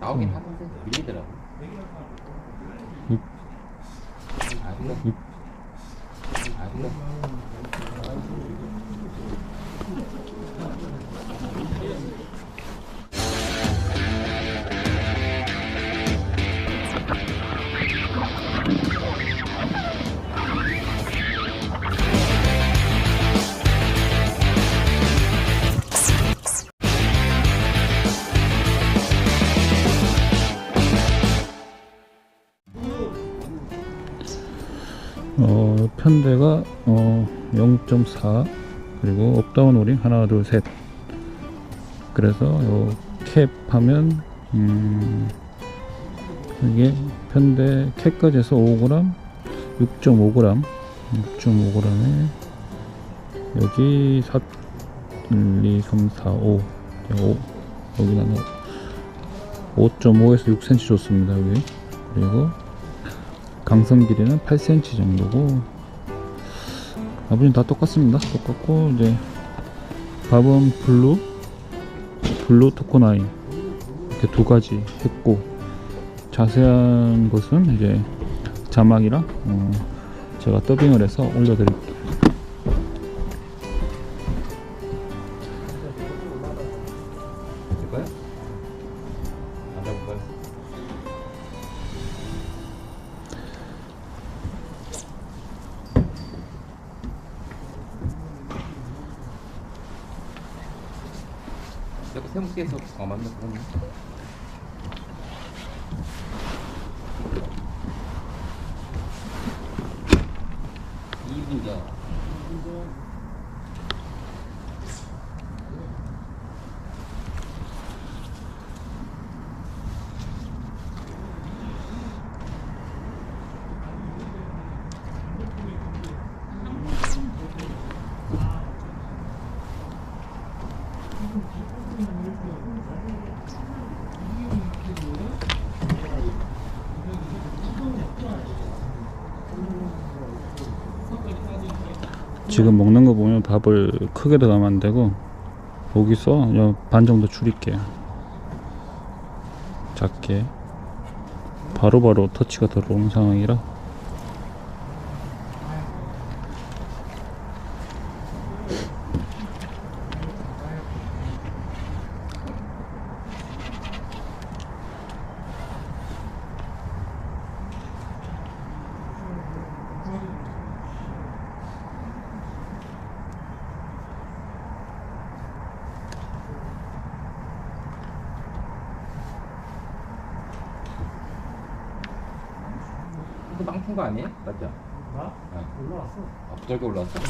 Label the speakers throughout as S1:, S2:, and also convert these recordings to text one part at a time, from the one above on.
S1: 나오긴 하던데 밀리더라고.
S2: 육.
S1: 아이고.
S2: 육.
S1: 아이
S2: 어, 편대가 어, 0.4 그리고 업다운 오링 하나 둘 셋. 그래서 요 캡 하면 음, 이게 편대 캡까지 해서 5g 6.5g 6.5g에 여기 4 1, 2, 3, 4, 5 5 여기는 5.5에서 6cm 좋습니다 여기. 그리고 강성 길이는 8cm 정도고 아버님 다 똑같습니다 똑같고 이제 밥은 블루 블루 토코나인 이렇게 두 가지 했고 자세한 것은 이제 자막이랑 어, 제가 더빙을 해서 올려드릴게요?
S1: 세무께서 어 맞네 그러네. 2분전
S2: 지금 먹는 거 보면 밥을 크게 들어가면 안 되고 여기서 반 정도 줄일게요 작게. 바로바로 터치가 들어오는 상황이라
S1: 망친 거 아니에요? 맞죠?
S3: 나?
S1: 네.
S3: 올라왔어.
S1: 아, 부절개 올라왔어?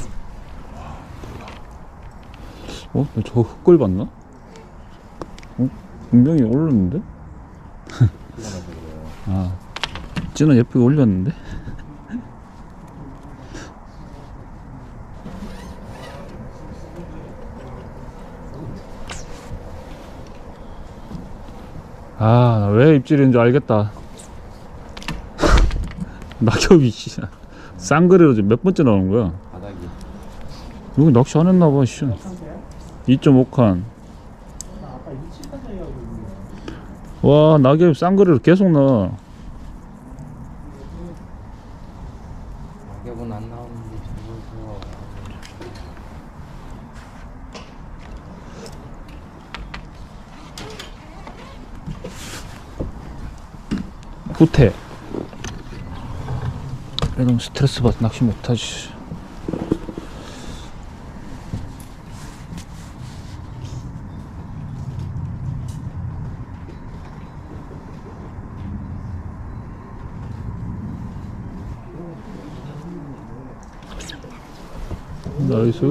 S2: 어? 나 저거 흙골 봤나? 어? 분명히 올랐는데?
S1: 그래요.
S2: 아 찌는 예쁘게 올렸는데? 아, 나왜 입질인 줄 알겠다. 낙엽이, 씨. 쌍그레로 지금 몇 번째 나오는 거야?
S1: 바닥이.
S2: 여기 낚시 안 했나 봐, 씨.
S3: 상태야?
S2: 2.5칸.
S3: 나 아까 2칠까지 하고 있는데.
S2: 와, 낙엽 쌍그레로 계속 나와.
S1: 가격은 안 나오는데 저거서
S2: 후퇴. 이런 스트레스 받 낚시 못하지. 나이스.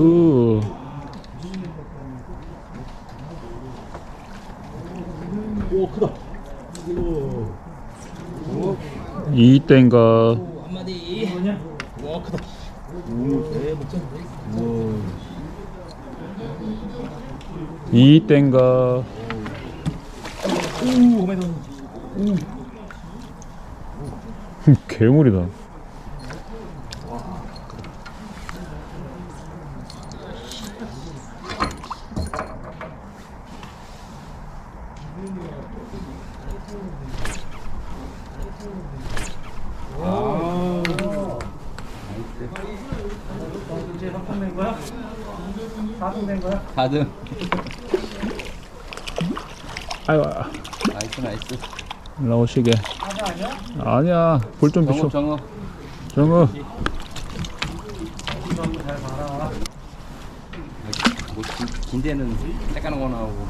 S3: 오, 크다.
S2: 이땐가
S3: 뭐냐? 와, 크다. 오, 대 먹자.
S2: 이 땐가
S3: 오, 오메돈.
S2: 괴물이다.
S3: 이제 거야? 4등 낸 거야?
S1: 4등.
S2: 아유
S1: 나이스 나이스.
S3: 하자 아니야?
S2: 아니야 불좀
S1: 정어
S2: 비춰
S1: 정어.
S3: 잘 봐라.
S1: 뭐 긴, 긴 데는 새까는 거 나오고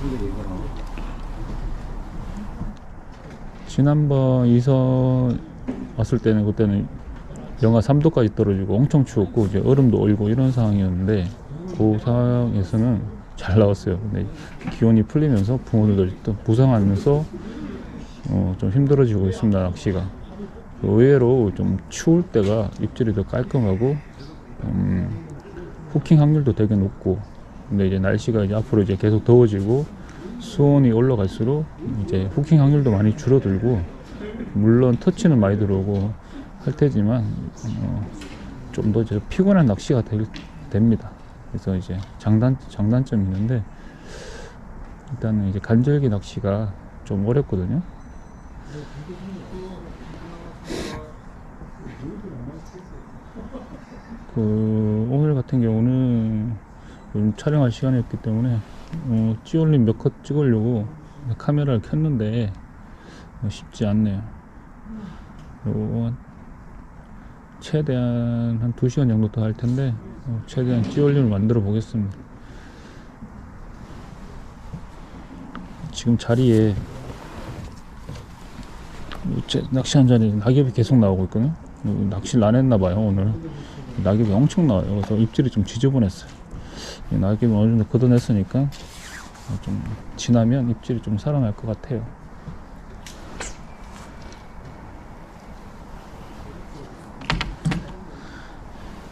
S1: 긴 데는 이거 나오고.
S2: 지난번 이선 왔을 때는 그때는 영하 3도까지 떨어지고 엄청 추웠고 이제 얼음도 얼고 이런 상황이었는데 그 상황에서는 잘 나왔어요. 근데 기온이 풀리면서 붕어들도 또 부상하면서 어, 좀 힘들어지고 있습니다 낚시가. 의외로 좀 추울 때가 입질이 더 깔끔하고 음, 후킹 확률도 되게 높고 근데 이제 날씨가 이제 앞으로 이제 계속 더워지고 수온이 올라갈수록 이제 후킹 확률도 많이 줄어들고 물론 터치는 많이 들어오고 할 테지만 어, 좀더 이제 피곤한 낚시가 될, 됩니다. 그래서 이제 장단 장단점이 있는데 일단은 이제 간절기 낚시가 좀 어렵거든요. 그 오늘 같은 경우는 요즘 촬영할 시간이 없기 때문에 어, 찌올림 몇 컷 찍으려고 카메라를 켰는데 어, 쉽지 않네요. 요 최대한 한 2시간 정도 더 할 텐데 어, 최대한 찌올림을 만들어 보겠습니다. 지금 자리에 제 낚시한 자리에 낙엽이 계속 나오고 있거든요. 어, 낚시를 안 했나 봐요 오늘. 낙엽이 엄청 나와요. 그래서 입질이 좀 지저분했어요. 이 낙엽을 어느 정도 걷어냈으니까 어, 좀 지나면 입질이 좀 살아날 것 같아요.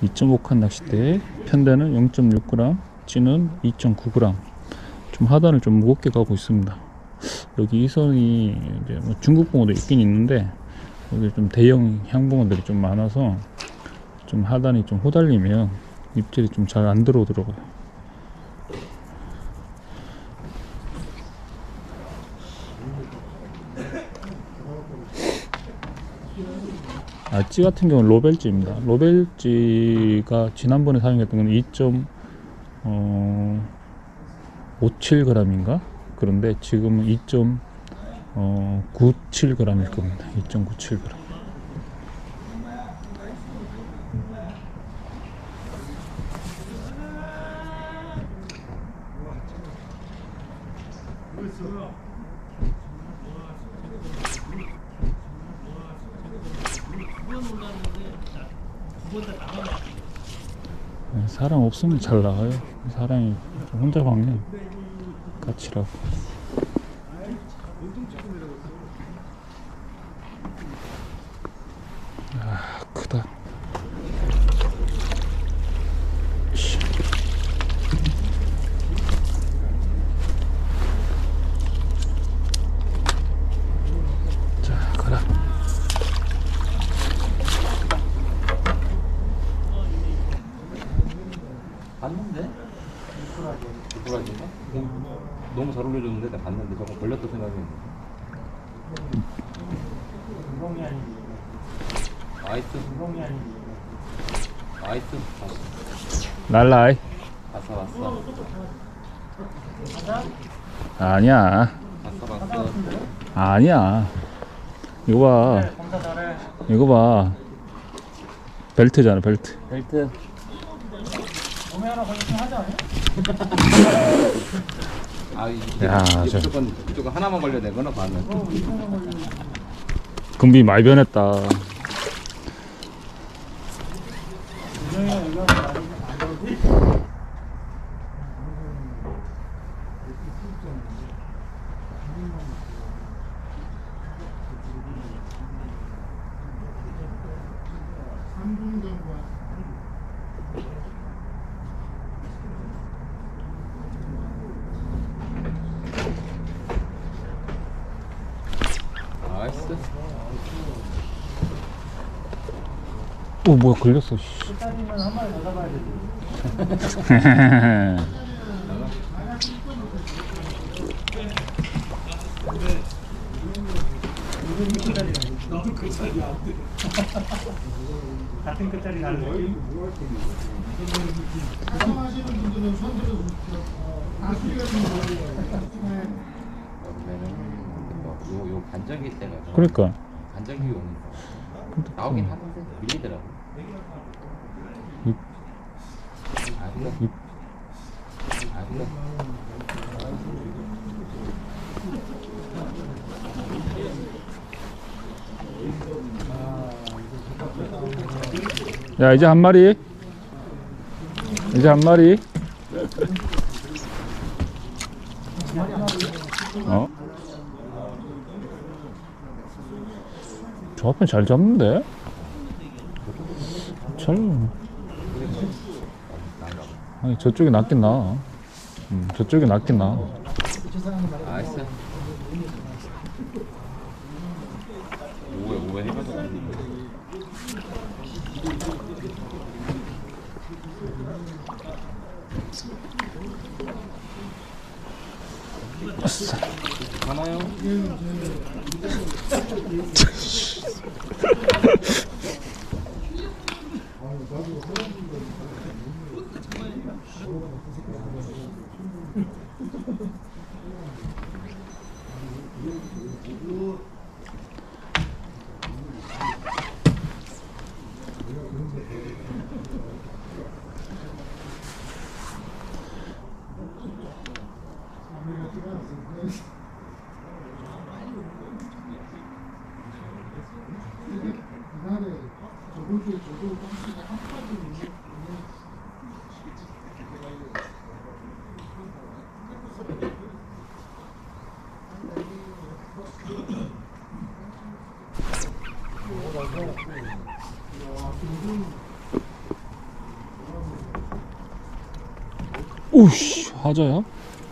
S2: (2.5칸) 낚싯대 편대는 (0.6g) 찌는 (2.9g) 좀 하단을 좀 무겁게 가고 있습니다 여기 이 선이 이제 뭐 중국 붕어도 있긴 있는데 여기 좀 대형 향붕어들이 좀 많아서 좀 하단이 좀 후달리면 입질이 좀 잘 안 들어오더라고요. 아, 찌 같은 경우는 로벨찌입니다. 로벨찌가 지난번에 사용했던 건 2.57g인가? 그런데 지금은 2.97g일 겁니다. 2.97g. 네, 사람 없으면 잘 나가요. 사람이 좀 혼자 방면 까칠하고. 아, 크다. 씨. 자, 가라.
S1: 봤는데? 이쁘라지인가? 너무 잘 올려줬는데 내가 봤는데 저거 걸렸다 생각했는데.
S3: 우롱이 아니지.
S1: 나이스
S3: 아니지.
S1: 나이스.
S2: 랄라이.
S1: 봤어 봤어.
S2: 아니야.
S1: 봤어 봤어.
S2: 아니야. 이거 봐. 이거 봐. 벨트잖아, 벨트.
S1: 벨트.
S3: 몸에 하나 걸리면? 아
S1: 이게
S2: 야, 저-
S1: 무조건 무조건 하나만 걸려 내거나 반은.
S2: 금비 많이 변했다.
S3: 우롱이가 이거 하나 많이 안 걸지?
S1: 나이스.
S2: 오, 뭐야, 걸렸어, 씨.
S3: 끝까지는 한 마리 더 잡아야 되지. 자리. 같은 끝자리 느낌?
S1: 그러면은 반전기 때가
S2: 그러니까.
S1: 반전기 오는 거 나오긴 하는데 밀리더라고
S2: 이-
S1: 아아 그래
S2: 야 이제 한 마리? 이제 한 마리? 어? 앞에 잘 잡는데? 잘 아니 저쪽이 낫긴 나 음, 저쪽이 낫긴 나
S1: 나이스 오해 오해 해가 지고 하나요?
S2: 오씨 하자야?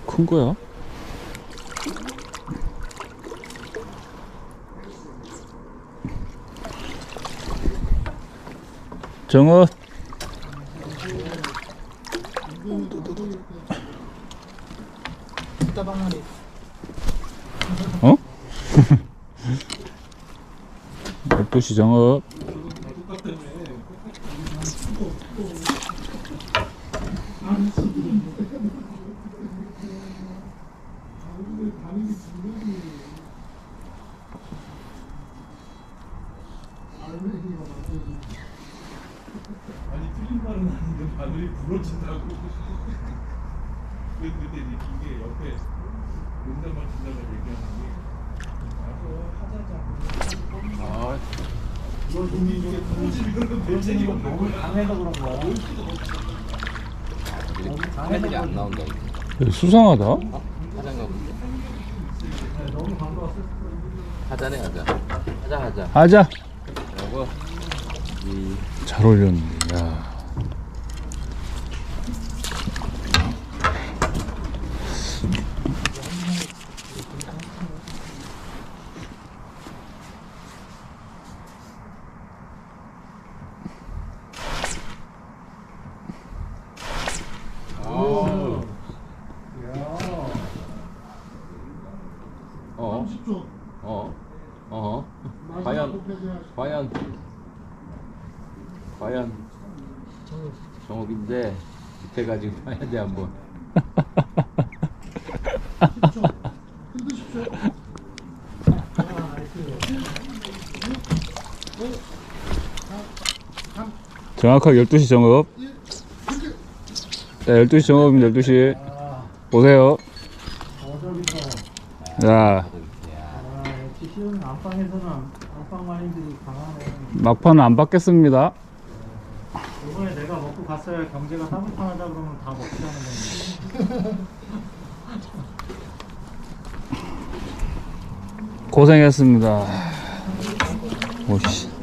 S2: 큰 거야? 정어 어? 12시 정어
S3: 아니 틀린 말은 아닌데 바늘이 부러진다고. 근데 근데 이제 이게 옆에 농담말 진담말 얘기하는 게 나도 하자자.
S1: 아 애들이 안 나온다
S2: 수상하다.
S1: 어? 하자가 본데
S3: 반가웠을
S1: 하자네 하자. 하자 하자.
S2: 하자.
S1: 요거
S2: 이잘 어울렸는데 야.
S1: 어. 어. 어. 어. 과연 과연 과연 정욱인데 밑에 가지고 봐야 돼 한번.
S2: 정확하게 12시 정업. 자, 12시 정업입니다. 12시. 보세요. 자,
S3: 안방에서는 안방 강하네.
S2: 막판은 안 받겠습니다.
S3: 갔어야 경제가 따뜻하다 그러면 다 먹자는 건데.
S2: 고생했습니다. 오씨.